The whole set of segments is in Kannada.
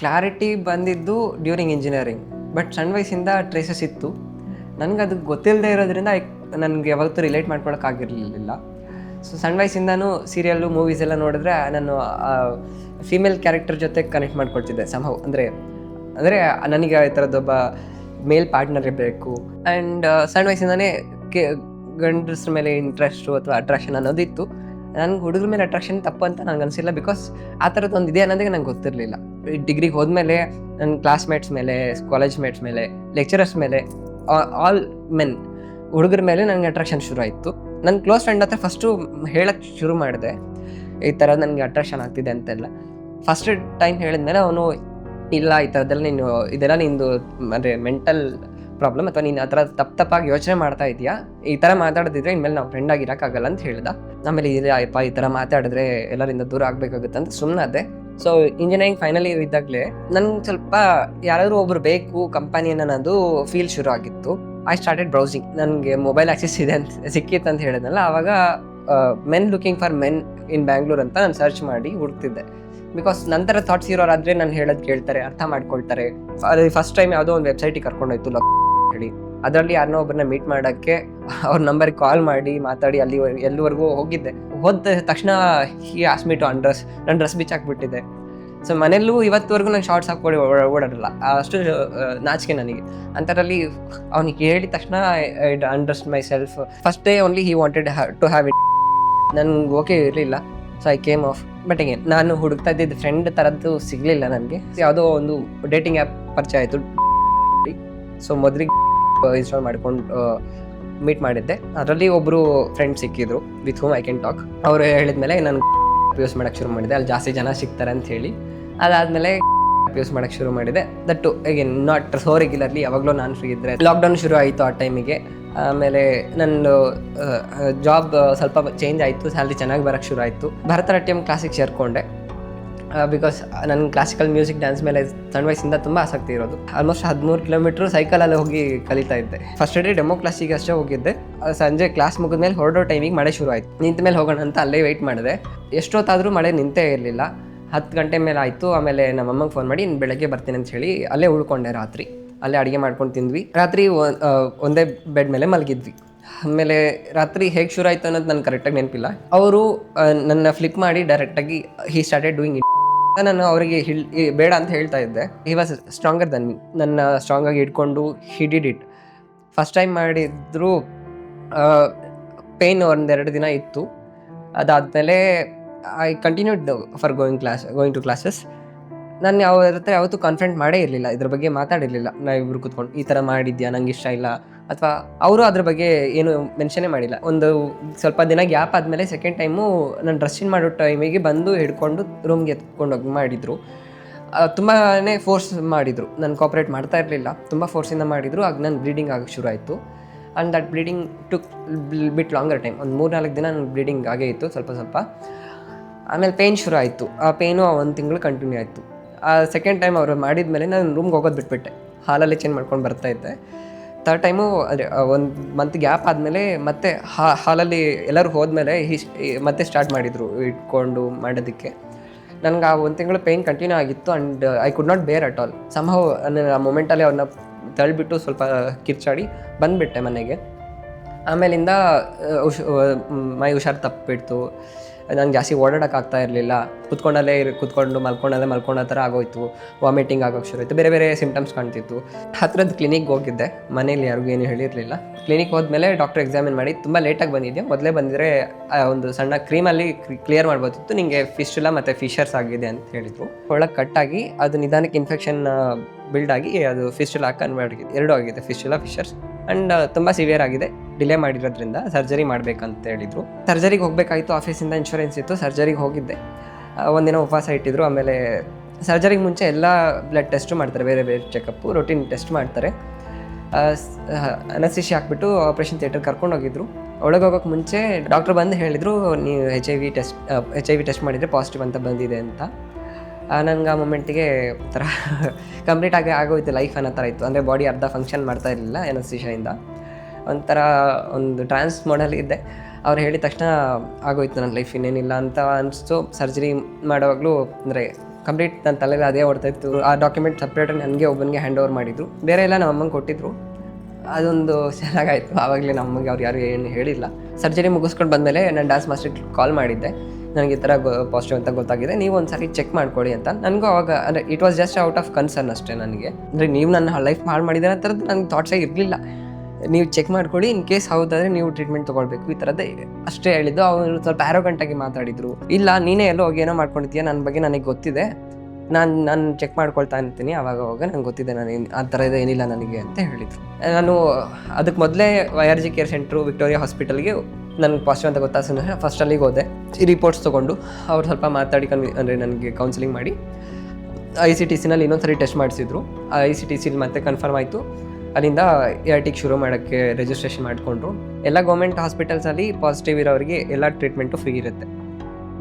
ಕ್ಲಾರಿಟಿ ಬಂದಿದ್ದು ಡ್ಯೂರಿಂಗ್ ಇಂಜಿನಿಯರಿಂಗ್ ಬಟ್ ಸಣ್ಣ ವಯಸ್ಸಿಂದ ಟ್ರೇಸಸ್ ಇತ್ತು. ನನಗೆ ಅದು ಗೊತ್ತಿಲ್ಲದೆ ಇರೋದ್ರಿಂದ ನನಗೆ ಯಾವತ್ತೂ ರಿಲೇಟ್ ಮಾಡ್ಕೊಳಕ್ಕಾಗಿರಲಿಲ್ಲ ಸೊ ಸಣ್ಣ ವಯಸ್ಸಿಂದನೂ ಸೀರಿಯಲ್ಲು ಮೂವೀಸ್ ಎಲ್ಲ ನೋಡಿದ್ರೆ ನಾನು ಫೀಮೇಲ್ ಕ್ಯಾರೆಕ್ಟರ್ ಜೊತೆ ಕನೆಕ್ಟ್ ಮಾಡ್ಕೊಳ್ತಿದ್ದೆ ಸಂಭವ ಅಂದರೆ ಅಂದರೆ ನನಗೆ ಈ ಥರದ್ದೊಬ್ಬ ಮೇಲ್ ಪಾರ್ಟ್ನರ್ ಬೇಕು ಆ್ಯಂಡ್ ಸಣ್ಣ ವಯಸ್ಸಿಂದನೇ ಕೆ, ಗಂಡಸ್ರ ಮೇಲೆ ಇಂಟ್ರೆಸ್ಟು ಅಥವಾ ಅಟ್ರಾಕ್ಷನ್ ಅನ್ನೋದಿತ್ತು. ನನಗೆ ಹುಡುಗರ ಮೇಲೆ ಅಟ್ರಾಕ್ಷನ್ ತಪ್ಪು ಅಂತ ನನಗೆ ಅನಿಸಿಲ್ಲ ಬಿಕಾಸ್ ಆ ಥರದ್ದು ಒಂದು ಇದೆ ಅನ್ನೋದಕ್ಕೆ ನಂಗೆ ಗೊತ್ತಿರಲಿಲ್ಲ. ಡಿಗ್ರಿಗೆ ಹೋದ್ಮೇಲೆ ನನ್ನ ಕ್ಲಾಸ್ಮೇಟ್ಸ್ ಮೇಲೆ ಕಾಲೇಜ್ ಮೇಟ್ಸ್ ಮೇಲೆ ಲೆಕ್ಚರರ್ಸ್ ಮೇಲೆ ಆಲ್ ಮೆನ್ ಹುಡುಗರ ಮೇಲೆ ನನಗೆ ಅಟ್ರಾಕ್ಷನ್ ಶುರು ಆಯಿತು. ನನ್ನ ಕ್ಲೋಸ್ ಫ್ರೆಂಡ್ ಹತ್ರ ಫಸ್ಟು ಹೇಳಕ್ಕೆ ಶುರು ಮಾಡಿದೆ, ಈ ಥರ ನನಗೆ ಅಟ್ರಾಕ್ಷನ್ ಆಗ್ತಿದೆ ಅಂತೆಲ್ಲ. ಫಸ್ಟ್ ಟೈಮ್ ಹೇಳಿದ್ಮೇಲೆ ಅವನು, ಇಲ್ಲ, ಈ ಥರದ್ದೆಲ್ಲ ನೀನು, ಇದೆಲ್ಲ ನಿಂದು, ಅಂದರೆ ಮೆಂಟಲ್ ಪ್ರಾಬ್ಲಮ್ ಅಥವಾ ನೀನು ಅದರ ತಪ್ಪು ತಪ್ಪಾಗಿ ಯೋಚನೆ ಮಾಡ್ತಾ ಇದೆಯಾ ಈ ಥರ ಮಾತಾಡಿದ್ರೆ ಇನ್ಮೇಲೆ ನಾವು ಫ್ರೆಂಡ್ ಆಗಿರೋಕ್ಕಾಗಲ್ಲ ಅಂತ ಹೇಳಿದ. ಆಮೇಲೆ ಇಲ್ಲಪ್ಪ ಈ ಥರ ಮಾತಾಡಿದ್ರೆ ಎಲ್ಲರಿಂದ ದೂರ ಆಗಬೇಕಾಗುತ್ತೆ ಅಂತ ಸುಮ್ಮನಾದೆ ಸೊ ಇಂಜಿನಿಯರಿಂಗ್ ಫೈನಲ್ ಇಯರ್ ಇದ್ದಾಗಲೇ ನನ್ಗೆ ಸ್ವಲ್ಪ ಯಾರಾದರೂ ಒಬ್ರು ಬೇಕು ಕಂಪನಿ ಅನ್ನೋದು ಫೀಲ್ ಶುರು ಆಗಿತ್ತು. ಐ ಸ್ಟಾರ್ಟೆಡ್ ಬ್ರೌಸಿಂಗ್ ನನಗೆ ಮೊಬೈಲ್ ಆಕ್ಸೆಸ್ ಇದೆ ಅಂತ, ಸಿಕ್ಕಿತ್ತು ಅಂತ ಹೇಳಿದ್ನಲ್ಲ, ಆವಾಗ men looking for men in Bangalore ಅಂತ ನಾನು ಸರ್ಚ್ ಮಾಡಿ ಹುಡುಕ್ತಿದ್ದೆ. ಬಿಕಾಸ್ ನಂತರ ಥಾಟ್ಸ್ ಇರೋರಾದ್ರೆ ನಾನು ಹೇಳೋದು ಕೇಳ್ತಾರೆ, ಅರ್ಥ ಮಾಡ್ಕೊಳ್ತಾರೆ. ಫಸ್ಟ್ ಟೈಮ್ ಯಾವುದೋ ಒಂದು ವೆಬ್ಸೈಟಿಗೆ ಕರ್ಕೊಂಡೋಯ್ತು ಹೇಳಿ. ಅದರಲ್ಲಿ ಯಾರನ್ನೋ ಒಬ್ಬರನ್ನ ಮೀಟ್ ಮಾಡೋಕ್ಕೆ ಅವ್ರ ನಂಬರ್ಗೆ ಕಾಲ್ ಮಾಡಿ ಮಾತಾಡಿ ಅಲ್ಲಿ ಎಲ್ಲಿವರೆಗೂ ಹೋಗಿದ್ದೆ. ಹೋದ ತಕ್ಷಣ he asked me to undress ನನ್ನ ಡ್ರೆಸ್ ಬಿಚ್ಚಾಕ್ಬಿಟ್ಟಿದ್ದೆ ಸೊ ಮನೆಯಲ್ಲೂ ಇವತ್ತುವರೆಗೂ ನಾನು ಶಾರ್ಟ್ಸ್ ಹಾಕ್ಕೊಂಡು ಓಡಾಡಲ್ಲ. ಅಷ್ಟು ನಾಚಿಕೆ ನನಗೆ. ಅಂಥದ್ರಲ್ಲಿ ಅವ್ನಿಗೆ ಹೇಳಿದ ತಕ್ಷಣ undressed myself first day only he wanted to have it ನನ್ಗೆ ಓಕೆ ಇರಲಿಲ್ಲ. So I came off but again ನಾನು ಹುಡುಕ್ತಾ ಇದ್ದಿದ್ದು ಫ್ರೆಂಡ್ ಥರದ್ದು ಸಿಗಲಿಲ್ಲ ನನಗೆ. ಯಾವುದೋ ಒಂದು ಡೇಟಿಂಗ್ ಆ್ಯಪ್ ಪರಿಚಯ ಆಯಿತು. ಸೊ ಮೊದಲಿಗೆ ಇನ್ಸ್ಟಾಲ್ ಮಾಡ್ಕೊಂಡು ಮೀಟ್ ಮಾಡಿದ್ದೆ. ಅದರಲ್ಲಿ ಒಬ್ಬರು ಫ್ರೆಂಡ್ ಸಿಕ್ಕಿದ್ರು with whom I can talk ಅವರು ಹೇಳಿದ್ಮೇಲೆ ನಾನು ಯೂಸ್ ಮಾಡೋಕ್ಕೆ ಶುರು ಮಾಡಿದೆ. ಅಲ್ಲಿ ಜಾಸ್ತಿ ಜನ ಸಿಗ್ತಾರೆ ಅಂತ ಹೇಳಿ. ಅದಾದಮೇಲೆ ಯೂಸ್ ಮಾಡೋಕ್ಕೆ ಶುರು ಮಾಡಿದೆ. That again not so regularly ಯಾವಾಗಲೂ ನಾನು ಫ್ರೀ ಇದ್ದರೆ ಲಾಕ್ಡೌನ್ ಶುರು ಆಯಿತು ಆ ಟೈಮಿಗೆ ಆಮೇಲೆ ನನ್ನ ಜಾಬ್ ಸ್ವಲ್ಪ ಚೇಂಜ್ ಆಯಿತು. ಸ್ಯಾಲ್ರಿ ಚೆನ್ನಾಗಿ ಬರೋಕ್ಕೆ ಶುರು ಆಯಿತು. ಭರತನಾಟ್ಯಂ ಕ್ಲಾಸಿಗೆ ಸೇರಿಕೊಂಡೆ. ಬಿಕಾಸ್ ನನ್ನ ಕ್ಲಾಸಿಕಲ್ ಮ್ಯೂಸಿಕ್ ಡ್ಯಾನ್ಸ್ ಮೇಲೆ ಸಣ್ಣ ವಯಸ್ಸಿಂದ ತುಂಬ ಆಸಕ್ತಿ ಇರೋದು. ಆಲ್ಮೋಸ್ಟ್ ಹದಿಮೂರು ಕಿಲೋಮೀಟ್ರ್ ಸೈಕಲಲ್ಲಿ ಹೋಗಿ ಕಲಿತಾ ಇದ್ದೆ. ಫಸ್ಟ್ ಡೇ ಡೆಮೋ ಕ್ಲಾಸಿಗೆ ಅಷ್ಟೇ ಹೋಗಿದ್ದೆ. ಸಂಜೆ ಕ್ಲಾಸ್ ಮುಗಿದ ಮೇಲೆ ಹೊರಡೋ ಟೈಮಿಗೆ ಮಳೆ ಶುರು ಆಯಿತು. ನಿಂತ ಮೇಲೆ ಹೋಗೋಣ ಅಂತ ಅಲ್ಲೇ ವೆಯ್ಟ್ ಮಾಡಿದೆ. ಎಷ್ಟೊತ್ತಾದರೂ ಮಳೆ ನಿಂತೇ ಇರಲಿಲ್ಲ. ಹತ್ತು ಗಂಟೆ ಮೇಲೆ ಆಯಿತು. ಆಮೇಲೆ ನಮ್ಮ ಅಮ್ಮಂಗೆ ಫೋನ್ ಮಾಡಿ ಬೆಳಗ್ಗೆ ಬರ್ತೀನಿ ಅಂತ ಹೇಳಿ ಅಲ್ಲೇ ಉಳ್ಕೊಂಡೆ ರಾತ್ರಿ. ಅಲ್ಲೇ ಅಡುಗೆ ಮಾಡ್ಕೊಂಡು ತಿಂದ್ವಿ. ರಾತ್ರಿ ಒಂದೇ ಬೆಡ್ ಮೇಲೆ ಮಲಗಿದ್ವಿ. ಆಮೇಲೆ ರಾತ್ರಿ ಹೇಗೆ ಶುರು ಆಯಿತು ಅನ್ನೋದು ನನಗೆ ಕರೆಕ್ಟಾಗಿ ನೆನಪಿಲ್ಲ. ಅವರು ನನ್ನ ಫ್ಲಿಪ್ ಮಾಡಿ ಡೈರೆಕ್ಟಾಗಿ ಹಿ ಸ್ಟಾರ್ಟೆಡ್ ಡೂಯಿಂಗ್ ಇಟ್ ನಾನು ಅವರಿಗೆ ಬೇಡ ಅಂತ ಹೇಳ್ತಾ ಇದ್ದೆ. He was stronger than me ನನ್ನ ಸ್ಟ್ರಾಂಗಾಗಿ ಇಟ್ಕೊಂಡು he did it first time ಮಾಡಿದ್ರು ಪೇಯ್ನ್ ಒಂದೆರಡು ದಿನ ಇತ್ತು. ಅದಾದಮೇಲೆ I continued for going class going to classes ನಾನು ಅವ್ರ ಹತ್ರ ಯಾವತ್ತೂ ಕಾನ್ಫಿಡೆಂಟ್ ಮಾಡೇ ಇರಲಿಲ್ಲ. ಇದ್ರ ಬಗ್ಗೆ ಮಾತಾಡಿರಲಿಲ್ಲ. ನಾವಿಬ್ರು ಕೂತ್ಕೊಂಡು, ಈ ಥರ ಮಾಡಿದ್ಯಾ? ನಂಗೆ ಇಷ್ಟ ಇಲ್ಲ. ಅಥವಾ ಅವರು ಅದ್ರ ಬಗ್ಗೆ ಏನು ಮೆನ್ಷನೇ ಮಾಡಿಲ್ಲ. ಒಂದು ಸ್ವಲ್ಪ ದಿನ ಗ್ಯಾಪ್ ಆದಮೇಲೆ ಸೆಕೆಂಡ್ ಟೈಮು ನಾನು ಡ್ರೆಸ್ ಮಾಡೋ ಟೈಮಿಗೆ ಬಂದು ಹಿಡ್ಕೊಂಡು ರೂಮ್ಗೆ ಎತ್ಕೊಂಡು ಹೋಗಿ ಮಾಡಿದರು. ತುಂಬಾ ಫೋರ್ಸ್ ಮಾಡಿದರು. ನಾನು ಕೋಪ್ರೇಟ್ ಮಾಡ್ತಾ ಇರಲಿಲ್ಲ. ತುಂಬ ಫೋರ್ಸಿಂದ ಮಾಡಿದರು. ಆಗ ನಾನು ಬ್ಲೀಡಿಂಗ್ ಆಗಕ್ಕೆ ಶುರು ಆಯಿತು. And that bleeding took bit longer time ಒಂದು ಮೂರು ನಾಲ್ಕು ದಿನ ನನಗೆ ಬ್ಲೀಡಿಂಗ್ ಆಗೇ ಇತ್ತು ಸ್ವಲ್ಪ ಸ್ವಲ್ಪ. ಆಮೇಲೆ ಪೇಯ್ನ್ ಶುರು ಆಯಿತು. ಆ ಪೇಯ್ನು ಒಂದು ತಿಂಗಳು ಕಂಟಿನ್ಯೂ ಆಯಿತು. ಆ ಸೆಕೆಂಡ್ ಟೈಮ್ ಅವರು ಮಾಡಿದ ಮೇಲೆ ನಾನು ರೂಮ್ಗೆ ಹೋಗೋದು ಬಿಟ್ಬಿಟ್ಟೆ. ಹಾಲಲ್ಲಿ ಚೇಂಜ್ ಮಾಡ್ಕೊಂಡು ಬರ್ತಾ ಥರ್ಡ್ ಟೈಮು ಅದೇ ಒಂದು ಮಂತ್ ಗ್ಯಾಪ್ ಆದಮೇಲೆ ಮತ್ತೆ ಹಾಲಲ್ಲಿ ಎಲ್ಲರೂ ಹೋದ್ಮೇಲೆ ಹಿಸ್ ಮತ್ತೆ ಸ್ಟಾರ್ಟ್ ಮಾಡಿದರು ಇಟ್ಕೊಂಡು ಮಾಡೋದಕ್ಕೆ. ನನಗೆ ಆ ಒಂದು ತಿಂಗಳು ಪೇಯ್ನ್ ಕಂಟಿನ್ಯೂ ಆಗಿತ್ತು and I could not bear at all Sambhav ಆ ಮೊಮೆಂಟಲ್ಲಿ ಅವ್ರನ್ನ ತಳ್ಳಿಬಿಟ್ಟು ಸ್ವಲ್ಪ ಕಿರ್ಚಾಡಿ ಬಂದುಬಿಟ್ಟೆ ಮನೆಗೆ. ಆಮೇಲಿಂದ ಹುಷ ಮೈ ಹುಷಾರು ತಪ್ಪಿಬಿಡ್ತು ನಂಗೆ ಜಾಸ್ತಿ ಓಡಾಡೋಕ್ಕಾಗ್ತಾ ಇರಲಿಲ್ಲ. ಕುತ್ಕೊಂಡಲ್ಲೇ ಇರ್, ಕುತ್ಕೊಂಡು ಮಲ್ಕೊಂಡಲ್ಲೇ ಮಲ್ಕೊಂಡ ಥರ ಆಗೋಯ್ತು. ವಾಮಿಟಿಂಗ್ ಆಗೋಕ್ಕೆ ಶುರು ಆಯಿತು. ಬೇರೆ ಬೇರೆ ಸಿಮ್ಟಮ್ಸ್ ಕಾಣ್ತಿತ್ತು. ಹತ್ರದ ಕ್ಲಿನಿಕ್ಗೆ ಹೋಗಿದ್ದೆ. ಮನೇಲಿ ಯಾರಿಗೂ ಏನು ಹೇಳಿರಲಿಲ್ಲ. ಕ್ಲಿನಿಕ್ ಹೋದ್ಮೇಲೆ ಡಾಕ್ಟರ್ ಎಕ್ಸಾಮಿನ್ ಮಾಡಿ ತುಂಬ ಲೇಟಾಗಿ ಬಂದಿದ್ದೆ ಮೊದಲೇ ಬಂದಿದ್ರೆ ಒಂದು ಸಣ್ಣ ಕ್ರೀಮಲ್ಲಿ ಕ್ಲಿಯರ್ ಮಾಡ್ಬೋದಿತ್ತು. ನಿಮಗೆ ಫಿಶುಲ ಮತ್ತು ಫಿಶರ್ಸ್ ಆಗಿದೆ ಅಂತ ಹೇಳಿದರು. ಒಳಗೆ ಕಟ್ಟಾಗಿ ಅದು ನಿಧಾನಕ್ಕೆ ಇನ್ಫೆಕ್ಷನ್ ಬಿಲ್ಡ್ ಆಗಿ ಅದು ಫಿಶುಲ ಕನ್ವರ್ಟ್ ಆಗಿದೆ. ಎರಡು ಆಗಿದೆ ಫಿಶುಲ ಫಿಶರ್ಸ್ ಆ್ಯಂಡ್ ತುಂಬ ಸಿವಿಯರ್ ಆಗಿದೆ. ಡಿಲೇ ಮಾಡಿರೋದ್ರಿಂದ ಸರ್ಜರಿ ಮಾಡಬೇಕಂತ ಹೇಳಿದರು. ಸರ್ಜರಿಗೆ ಹೋಗಬೇಕಾಗಿತ್ತು ಆಫೀಸಿಂದ ಇನ್ಶೂರೆನ್ಸ್ ಇತ್ತು ಸರ್ಜರಿಗೆ ಹೋಗಿದ್ದೆ. ಒಂದಿನ ಉಪವಾಸ ಇಟ್ಟಿದ್ರು, ಆಮೇಲೆ ಸರ್ಜರಿಗೆ ಮುಂಚೆ ಎಲ್ಲ ಬ್ಲಡ್ ಟೆಸ್ಟು ಮಾಡ್ತಾರೆ, ಬೇರೆ ಬೇರೆ ಚೆಕಪ್ಪು ರೊಟೀನ್ ಟೆಸ್ಟ್ ಮಾಡ್ತಾರೆ. ಅನಸಿಷಿ ಹಾಕ್ಬಿಟ್ಟು ಆಪ್ರೇಷನ್ ಥಿಯೇಟರ್ ಕರ್ಕೊಂಡು ಹೋಗಿದ್ರು. ಒಳಗೆ ಹೋಗೋಕೆ ಮುಂಚೆ ಡಾಕ್ಟ್ರ್ ಬಂದು ಹೇಳಿದರು, ನೀವು H I V test H I V test ಮಾಡಿದರೆ ಪಾಸಿಟಿವ್ ಅಂತ ಬಂದಿದೆ ಅಂತ. ನನಗೆ ಆ ಮೂಮೆಂಟಿಗೆ ಒಂಥರ ಕಂಪ್ಲೀಟ್ ಆಗಿ ಆಗೋಯ್ತು ಲೈಫ್ ಅನ್ನೋ ಥರ ಇತ್ತು. ಅಂದರೆ ಬಾಡಿ ಅರ್ಧ ಫಂಕ್ಷನ್ ಮಾಡ್ತಾ ಇರಲಿಲ್ಲ ಎನಸ್ತಿಷಯಿಂದ ಒಂಥರ ಒಂದು ಟ್ರಾನ್ಸ್ ಮಾಡಲ್ ಇದ್ದೆ. ಅವ್ರು ಹೇಳಿದ ತಕ್ಷಣ ಆಗೋಯ್ತು ನನ್ನ ಲೈಫ್ ಇನ್ನೇನಿಲ್ಲ ಅಂತ ಅನಿಸ್ತು. ಸರ್ಜರಿ ಮಾಡೋವಾಗಲೂ ಅಂದರೆ ಕಂಪ್ಲೀಟ್ ನನ್ನ ತಲೆಗೆ ಅದೇ ಓಡ್ತಾ ಇತ್ತು. ಆ ಡಾಕ್ಯುಮೆಂಟ್ ಸಪ್ರೇಟಾಗಿ ನನಗೆ ಒಬ್ಬನಿಗೆ ಹ್ಯಾಂಡ್ ಓವರ್ ಮಾಡಿದ್ರು. ಬೇರೆ ಎಲ್ಲ ನಮ್ಮ ಅಮ್ಮಂಗೆ ಕೊಟ್ಟಿದ್ರು. ಅದೊಂದು ಚೆನ್ನಾಗಾಯಿತು. ಆವಾಗಲೇ ನಮ್ಮಗೆ ಅವ್ರು ಯಾರು ಏನು ಹೇಳಿಲ್ಲ. ಸರ್ಜರಿ ಮುಗಿಸ್ಕೊಂಡು ಬಂದಮೇಲೆ ನಾನು ಡ್ಯಾನ್ಸ್ ಮಾಸ್ಟರ್ ಕಾಲ್ ಮಾಡಿದ್ದೆ. ನನಗೆ ಈ ಥರ ಪಾಸಿಟಿವ್ ಅಂತ ಗೊತ್ತಾಗಿದೆ. ನೀವು ಒಂದು ಚೆಕ್ ಮಾಡ್ಕೊಳ್ಳಿ ಅಂತ. ನನಗೂ ಅವಾಗ, ಅಂದರೆ it was just out of concern ಅಷ್ಟೇ ನನಗೆ. ಅಂದರೆ ನೀವು ನನ್ನ ಲೈಫ್ ಹಾಳು ಮಾಡಿದ್ರೆ ಆ ಥರದ್ದು ನನಗೆ ಥಾಟ್ಸೇ ಇರಲಿಲ್ಲ. ನೀವು ಚೆಕ್ ಮಾಡ್ಕೊಳ್ಳಿ ಇನ್ ಕೇಸ್ ಹೌದಾದ್ರೆ ನೀವು ಟ್ರೀಟ್ಮೆಂಟ್ ತೊಗೊಳ್ಬೇಕು. ಈ ಥರದ್ದೇ ಅಷ್ಟೇ ಹೇಳಿದ್ದು. ಅವರು ಸ್ವಲ್ಪ ಆರೋಗಂಟಾಗಿ ಮಾತಾಡಿದ್ರು. ಇಲ್ಲ, ನೀನೇ ಎಲ್ಲೋ ಹೋಗಿ ಏನೋ ಮಾಡ್ಕೊಂಡಿದ್ದೀಯ? ನನ್ನ ಬಗ್ಗೆ ನನಗೆ ಗೊತ್ತಿದೆ. ನಾನು ನಾನು ಚೆಕ್ ಮಾಡ್ಕೊಳ್ತಾ ಇರ್ತೀನಿ. ಅವಾಗ ಅವಾಗ ನಂಗೆ ಗೊತ್ತಿದೆ ನಾನು ಏನು, ಆ ಥರ ಏನಿಲ್ಲ ನನಗೆ ಅಂತ ಹೇಳಿದರು. ನಾನು ಅದಕ್ಕೆ ಮೊದಲೇ Y R G care centre Victoria ಹಾಸ್ಪಿಟಲ್ಗೆ ನನಗೆ ಪಾಸಿಟಿವ್ ಅಂತ ಗೊತ್ತಾದ ಫಸ್ಟ್ ಅಲ್ಲಿಗೆ ಹೋದೆ. ಈ ರಿಪೋರ್ಟ್ಸ್ ತೊಗೊಂಡು ಅವ್ರು ಸ್ವಲ್ಪ ಮಾತಾಡಿ ಕನ್ವಿ, ಅಂದರೆ ನನಗೆ ಕೌನ್ಸಿಲಿಂಗ್ ಮಾಡಿ. ಐ ಸಿ ಟಿ ಸಿನಲ್ಲಿ ಇನ್ನೊಂದು ಸರಿ ಟೆಸ್ಟ್ ಮಾಡಿಸಿದ್ರು. ಆ ಐ ಸಿ ಟಿ ಸಿಲಿ ಮತ್ತೆ ಕನ್ಫರ್ಮ್ ಆಯಿತು. ಅಲ್ಲಿಂದ ಎ ಟಿಗೆ ಶುರು ಮಾಡೋಕ್ಕೆ ರಿಜಿಸ್ಟ್ರೇಷನ್ ಮಾಡಿಕೊಂಡ್ರು. ಎಲ್ಲ ಗೌರ್ಮೆಂಟ್ ಹಾಸ್ಪಿಟಲ್ಸಲ್ಲಿ ಪಾಸಿಟಿವ್ ಇರೋರಿಗೆ ಎಲ್ಲ ಟ್ರೀಟ್ಮೆಂಟು ಫ್ರೀ ಇರುತ್ತೆ.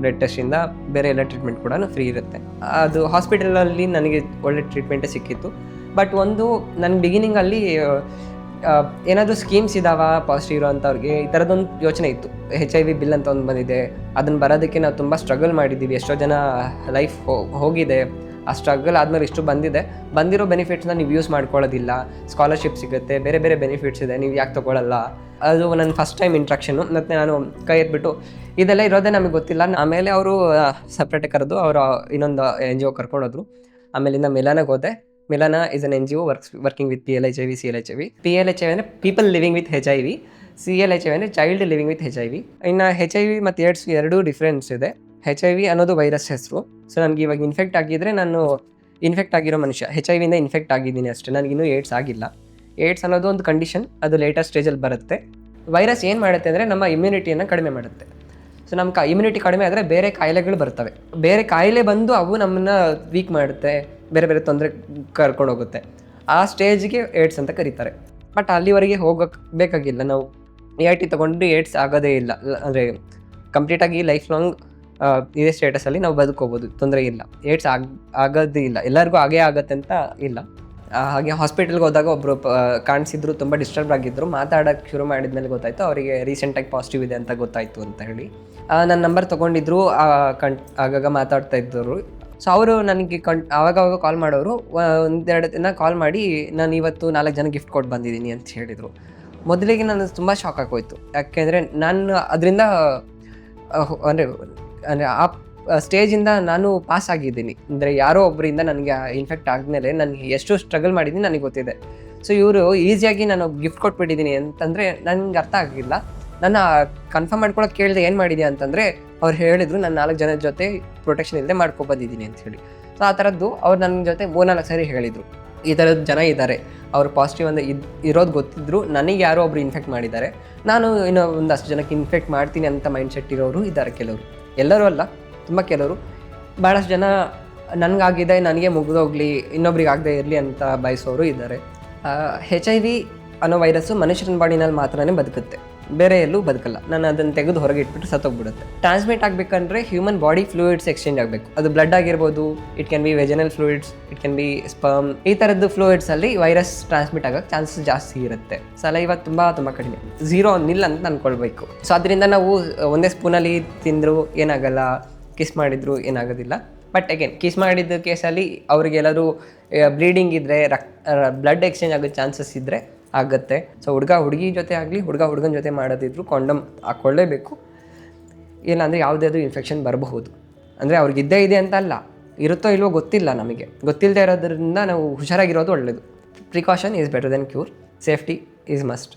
ಬ್ಲಡ್ ಟೆಸ್ಟಿಂದ ಬೇರೆ ಎಲ್ಲ ಟ್ರೀಟ್ಮೆಂಟ್ ಕೂಡ ಫ್ರೀ ಇರುತ್ತೆ. ಅದು ಹಾಸ್ಪಿಟಲಲ್ಲಿ ನನಗೆ ಒಳ್ಳೆ ಟ್ರೀಟ್ಮೆಂಟೇ ಸಿಕ್ಕಿತ್ತು. ಬಟ್ ಒಂದು ನನ್ನ ಬಿಗಿನಿಂಗಲ್ಲಿ ಏನಾದರೂ ಸ್ಕೀಮ್ಸ್ ಇದಾವ ಪಾಸಿಟಿವ್ ಇರೋಂಥವ್ರಿಗೆ ಈ ಥರದೊಂದು ಯೋಚನೆ ಇತ್ತು. ಹೆಚ್ ಐ ವಿ ಬಿಲ್ ಅಂತ ಒಂದು ಬಂದಿದೆ. ಅದನ್ನು ಬರೋದಕ್ಕೆ ನಾವು ತುಂಬ ಸ್ಟ್ರಗಲ್ ಮಾಡಿದ್ದೀವಿ ಎಷ್ಟೋ ಜನ ಲೈಫ್ ಹೋಗಿದೆ. ಆ ಸ್ಟ್ರಗಲ್ ಆದಮೇಲೆ ಇಷ್ಟು ಬಂದಿದೆ. ಬಂದಿರೋ ಬೆನಿಫಿಟ್ಸ್ನ ನೀವು ಯೂಸ್ ಮಾಡ್ಕೊಳ್ಳೋದಿಲ್ಲ. ಸ್ಕಾಲರ್ಶಿಪ್ ಸಿಗುತ್ತೆ. ಬೇರೆ ಬೇರೆ ಬೆನಿಫಿಟ್ಸ್ ಇದೆ. ನೀವು ಯಾಕೆ ತೊಗೊಳ್ಳಲ್ಲ ಅದು ನನ್ನ ಫಸ್ಟ್ ಟೈಮ್ ಇಂಟ್ರಾಕ್ಷನು ಮತ್ತು ನಾನು ಕೈ ಎತ್ಬಿಟ್ಟು, ಇದೆಲ್ಲ ಇರೋದೇ ನಮಗೆ ಗೊತ್ತಿಲ್ಲ. ಆಮೇಲೆ ಅವರು ಸಪ್ರೇಟಾಗಿ ಕರೆದು ಅವರು ಇನ್ನೊಂದು ಎನ್ ಜಿ ಒ ಕರ್ಕೊಂಡೋದ್ರು ಆಮೇಲಿಂದ ಮಿಲಾನಾಗ ಹೋದೆ. Milana is an N G O works working with P L H I V C L H I V P L H I ಅಂದರೆ people living with H I V C L H I ಅಂದರೆ child living with H I V ಇನ್ನು ಹೆಚ್ ಐ ವಿ ಮತ್ತು ಏಡ್ಸ್ ಎರಡೂ ಡಿಫ್ರೆನ್ಸ್ ಇದೆ. ಹೆಚ್ ಐ ವಿ ಅನ್ನೋದು ವೈರಸ್ ಹೆಸರು. ಸೊ ನನಗೆ ಇವಾಗ ಇನ್ಫೆಕ್ಟ್ ಆಗಿದ್ದರೆ ನಾನು ಇನ್ಫೆಕ್ಟ್ ಆಗಿರೋ ಮನುಷ್ಯ. ಹೆಚ್ ಐ ವಿಯಿಂದ ಇನ್ಫೆಕ್ಟ್ ಆಗಿದ್ದೀನಿ ಅಷ್ಟೇ. ನನಗಿನ್ನೂ ಏಡ್ಸ್ ಆಗಿಲ್ಲ. ಏಡ್ಸ್ ಅನ್ನೋದು ಒಂದು ಕಂಡೀಷನ್ ಅದು ಲೇಟೆಸ್ಟ್ ಸ್ಟೇಜಲ್ಲಿ ಬರುತ್ತೆ. ವೈರಸ್ ಏನು ಮಾಡುತ್ತೆ ಅಂದರೆ ನಮ್ಮ ಇಮ್ಯುನಿಟಿಯನ್ನು ಕಡಿಮೆ ಮಾಡುತ್ತೆ. ಸೊ ನಮ್ಮ ಕ ಇಮ್ಯುನಿಟಿ ಕಡಿಮೆ ಆದರೆ ಬೇರೆ ಕಾಯಿಲೆಗಳು ಬರ್ತವೆ. ಬೇರೆ ಕಾಯಿಲೆ ಬಂದು ಅವು ನಮ್ಮನ್ನು ವೀಕ್ ಮಾಡುತ್ತೆ, ಬೇರೆ ಬೇರೆ ತೊಂದರೆ ಕರ್ಕೊಂಡು ಹೋಗುತ್ತೆ. ಆ ಸ್ಟೇಜ್ಗೆ ಏಡ್ಸ್ ಅಂತ ಕರೀತಾರೆ. ಬಟ್ ಅಲ್ಲಿವರೆಗೆ ಹೋಗಕ್ಕೆ ಬೇಕಾಗಿಲ್ಲ. ನಾವು ಎ ಐ ಟಿ ತೊಗೊಂಡು ಏಡ್ಸ್ ಆಗೋದೇ ಇಲ್ಲ. ಅಂದರೆ ಕಂಪ್ಲೀಟಾಗಿ ಲೈಫ್ ಲಾಂಗ್ ಇದೇ ಸ್ಟೇಟಸಲ್ಲಿ ನಾವು ಬದುಕೋಬೋದು ತೊಂದರೆ ಇಲ್ಲ. ಏಡ್ಸ್ ಆಗ, ಆಗೋದೇ ಇಲ್ಲ. ಎಲ್ಲರಿಗೂ ಹಾಗೇ ಆಗತ್ತೆ ಅಂತ ಇಲ್ಲ. ಹಾಗೆ ಹಾಸ್ಪಿಟಲ್ಗೆ ಹೋದಾಗ ಒಬ್ಬರು ಕಾಣಿಸಿದ್ರು, ತುಂಬ ಡಿಸ್ಟರ್ಬ್ ಆಗಿದ್ರು. ಮಾತಾಡೋಕ್ಕೆ ಶುರು ಮಾಡಿದ್ಮೇಲೆ ಗೊತ್ತಾಯಿತು, ಅವರಿಗೆ ರೀಸೆಂಟಾಗಿ ಪಾಸಿಟಿವ್ ಇದೆ ಅಂತ ಗೊತ್ತಾಯಿತು ಅಂತ ಹೇಳಿ. ನನ್ನ ನಂಬರ್ ತೊಗೊಂಡಿದ್ರು ಕಣ್, ಆಗಾಗ ಮಾತಾಡ್ತಾ ಇದ್ದರು. ಸೊ ಅವರು ನನಗೆ ಕಣ್, ಆವಾಗವಾಗ ಕಾಲ್ ಮಾಡೋರು ಒಂದೆರಡು ದಿನ ಕಾಲ್ ಮಾಡಿ, ನಾನು ಇವತ್ತು ನಾಲ್ಕು ಜನ ಗಿಫ್ಟ್ ಕೊಟ್ಟು ಬಂದಿದ್ದೀನಿ ಅಂತ ಹೇಳಿದರು. ಮೊದಲಿಗೆ ನಾನು ತುಂಬ ಶಾಕ್ ಆಗೋಯ್ತು. ಯಾಕೆಂದರೆ, ನಾನು ಅದರಿಂದ ಅಂದರೆ ಅಂದರೆ, ಆ ಸ್ಟೇಜಿಂದ ನಾನು ಪಾಸ್ ಆಗಿದ್ದೀನಿ. ಅಂದರೆ ಯಾರೋ ಒಬ್ಬರಿಂದ ನನಗೆ ಇನ್ಫೆಕ್ಟ್ ಆದಮೇಲೆ ನನಗೆ ಎಷ್ಟು ಸ್ಟ್ರಗಲ್ ಮಾಡಿದ್ದೀನಿ ನನಗೆ ಗೊತ್ತಿದೆ. ಸೊ ಇವರು ಈಸಿಯಾಗಿ ನಾನು ಗಿಫ್ಟ್ ಕೊಟ್ಬಿಟ್ಟಿದ್ದೀನಿ ಅಂತಂದರೆ ನನಗೆ ಅರ್ಥ ಆಗಿಲ್ಲ. ನನ್ನ ಕನ್ಫರ್ಮ್ ಮಾಡ್ಕೊಳಕ್ಕೆ ಕೇಳಿದೆ ಏನು ಮಾಡಿದೆ ಅಂತಂದರೆ ಅವ್ರು ಹೇಳಿದ್ರು ನಾನು ನಾಲ್ಕು ಜನದ ಜೊತೆ ಪ್ರೊಟೆಕ್ಷನ್ ಇಲ್ಲದೆ ಮಾಡ್ಕೊಬಂದಿದ್ದೀನಿ ಅಂತ ಹೇಳಿ. ಸೊ ಆ ಥರದ್ದು ಅವ್ರು ನನ್ನ ಜೊತೆ ಮೂರ್ನಾಲ್ಕು ಸಾರಿ ಹೇಳಿದರು. ಈ ಥರದ್ದು ಜನ ಇದ್ದಾರೆ ಅವರು ಪಾಸಿಟಿವ್ ಅಂದರೆ ಇರೋದು ಗೊತ್ತಿದ್ರು. ನನಗೆ ಯಾರೋ ಒಬ್ರು ಇನ್ಫೆಕ್ಟ್ ಮಾಡಿದ್ದಾರೆ. ನಾನು ಇನ್ನೂ ಒಂದಷ್ಟು ಜನಕ್ಕೆ ಇನ್ಫೆಕ್ಟ್ ಮಾಡ್ತೀನಿ ಅಂತ ಮೈಂಡ್ ಸೆಟ್ ಇರೋರು ಇದ್ದಾರೆ ಕೆಲವರು. ಎಲ್ಲರೂ ಅಲ್ಲ. ತುಂಬ ಕೆಲವರು ಭಾಳಷ್ಟು ಜನ ನನಗಾಗಿದೆ, ನನಗೆ ಮುಗಿದೋಗ್ಲಿ ಇನ್ನೊಬ್ರಿಗೆ ಆಗದೆ ಇರಲಿ ಅಂತ ಬಯಸೋರು ಇದ್ದಾರೆ. ಹೆಚ್ ಐ ವಿ ಅನ್ನೋ ವೈರಸ್ಸು ಮನುಷ್ಯನ ಬಾಡಿನಲ್ಲಿ ಮಾತ್ರನೇ ಬದುಕುತ್ತೆ. ಬೇರೆ ಎಲ್ಲೂ ಬದುಕಲ್ಲ. ನಾನು ಅದನ್ನು ತೆಗೆದು ಹೊರಗೆ ಇಟ್ಬಿಟ್ಟು ಸತ್ತೋಗ್ಬಿಡುತ್ತೆ. ಟ್ರಾನ್ಸ್ಮಿಟ್ ಆಗಬೇಕಂದ್ರೆ ಹ್ಯೂಮನ್ ಬಾಡಿ ಫ್ಲೂಯಿಡ್ಸ್ ಎಕ್ಸ್ಚೇಂಜ್ ಆಗಬೇಕು. ಅದು ಬ್ಲಡ್ ಆಗಿರ್ಬೋದು it can be vaginal fluids it can be sperm ಈ ಥರದ್ದು ಫ್ಲೂಯಿಡ್ಸಲ್ಲಿ ವೈರಸ್ ಟ್ರಾನ್ಸ್ಮಿಟ್ ಆಗೋಕ್ಕೆ ಚಾನ್ಸಸ್ ಜಾಸ್ತಿ ಇರುತ್ತೆ. ಸಲೈವ ತುಂಬ ತುಂಬ ಕಡಿಮೆ. ಝೀರೋ ಅನ್ನಿಲ್ಲ ಅಂತ ಅಂದ್ಕೊಳ್ಬೇಕು ಸೊ ಅದರಿಂದ ನಾವು ಒಂದೇ ಸ್ಪೂನಲ್ಲಿ ತಿಂದರೂ ಏನಾಗಲ್ಲ. ಕಿಸ್ ಮಾಡಿದ್ರು ಏನಾಗೋದಿಲ್ಲ. ಬಟ್ ಅಗೇನ್ ಕಿಸ್ ಮಾಡಿದ ಕೇಸಲ್ಲಿ ಅವ್ರಿಗೆಲ್ಲರೂ ಬ್ಲೀಡಿಂಗ್ ಇದ್ದರೆ ರಕ್ ಬ್ಲಡ್ ಎಕ್ಸ್ಚೇಂಜ್ ಆಗೋ ಚಾನ್ಸಸ್ ಇದ್ದರೆ ಆಗುತ್ತೆ. ಸೊ ಹುಡುಗ ಹುಡುಗಿ ಜೊತೆ ಆಗಲಿ, ಹುಡುಗ ಹುಡುಗನ ಜೊತೆ ಮಾಡೋದಿದ್ರು ಕಾಂಡಮ್ ಹಾಕ್ಕೊಳ್ಳೇಬೇಕು. ಇಲ್ಲ ಅಂದರೆ ಯಾವುದಾದ್ರೂ ಇನ್ಫೆಕ್ಷನ್ ಬರಬಹುದು. ಅಂದರೆ ಅವ್ರಿಗೆ ಇದ್ದೇ ಇದೆ ಅಂತ ಅಲ್ಲ ಇರುತ್ತೋ ಇಲ್ವೋ ಗೊತ್ತಿಲ್ಲ ನಮಗೆ. ಗೊತ್ತಿಲ್ಲದೆ ಇರೋದ್ರಿಂದ ನಾವು ಹುಷಾರಾಗಿರೋದು ಒಳ್ಳೆಯದು precaution is better than cure safety is must